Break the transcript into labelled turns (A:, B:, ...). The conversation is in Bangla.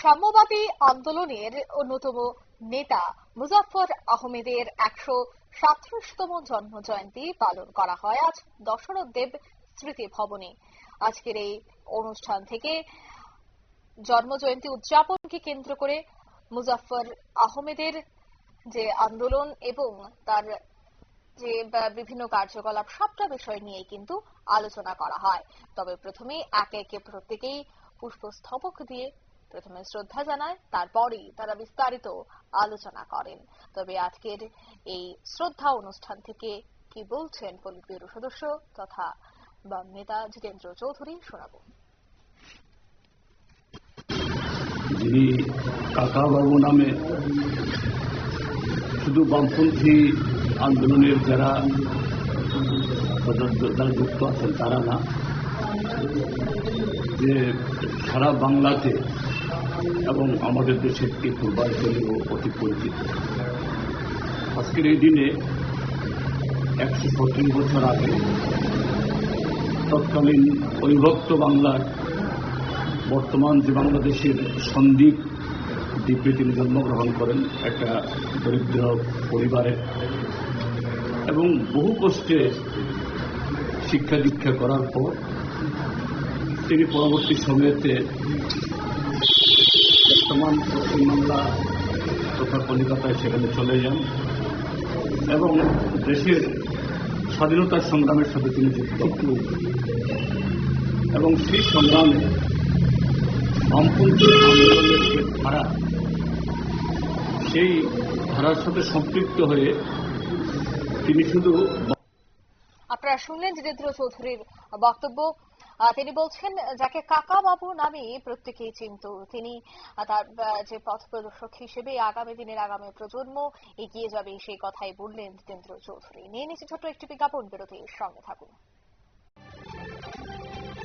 A: সাম্যবাদী আন্দোলনের অন্যতম নেতা মুজাফফর আহমেদের একশো সাতত্রিশতম জন্ম জয়ন্তী পালন করা হয় আজ দশরথ দেব স্মৃতি ভবনে। আজকের এই অনুষ্ঠান থেকে জন্ম জয়ন্তী উদযাপনকে কেন্দ্র করে মুজাফফর আহমেদের যে আন্দোলন এবং তার যে বিভিন্ন কার্যকলাপ, সবটা বিষয় নিয়ে কিন্তু আলোচনা করা হয়। তবে প্রথমে একে একে প্রত্যেকেই পুষ্পস্তবক দিয়ে প্রথমে শ্রদ্ধা জানায়, তারপরেই তারা বিস্তারিত আলোচনা করেন। তবে আজকের এই শ্রদ্ধা অনুষ্ঠান থেকে কি বলছেন পলিট সদস্য তথা বাম নেতা জিতেন্দ্র চৌধুরী শোনাবো।
B: যিনি কাকাবাবু নামে শুধু বামপন্থী আন্দোলনের যারা যারা যুক্ত আছেন তারা না, যে সারা বাংলাতে এবং আমাদের দেশের একটি পূর্বাঞ্চলেও অতি পরিচিত। আজকের এই দিনে একশো সত্তর বছর আগে তৎকালীন অবিভক্ত বাংলার বর্তমান যে বাংলাদেশের সন্দ্বীপ দ্বীপে তিনি জন্মগ্রহণ করেন, একটা দরিদ্র পরিবারে। এবং বহু কষ্টে শিক্ষা দীক্ষা করার পর তিনি পরবর্তী সময়েতে বর্তমান পশ্চিমবাংলা তথা কলিকাতায় সেখানে চলে যান এবং দেশের স্বাধীনতার সংগ্রামের সাথে তিনি যুক্ত। এবং সেই সংগ্রামে বামপন্থী আন্দোলনের যে ধারা, সেই ধারার সাথে সম্পৃক্ত হয়ে তিনি শুধু
A: আপনারা শুনলেন জিতেন্দ্র চৌধুরীর বক্তব্য। তিনি বলছেন, যাকে কাকা বাবু নামে প্রত্যেকেই চিন্ত, তিনি তার যে পথ প্রদর্শক হিসেবে আগামী দিনের আগামী প্রজন্ম এগিয়ে যাবে সেই কথাই বললেন জিতেন্দ্র চৌধুরী। নিয়ে নিচ্ছে ছোট্ট একটি বিজ্ঞাপন, বিরতির সঙ্গে থাকুন।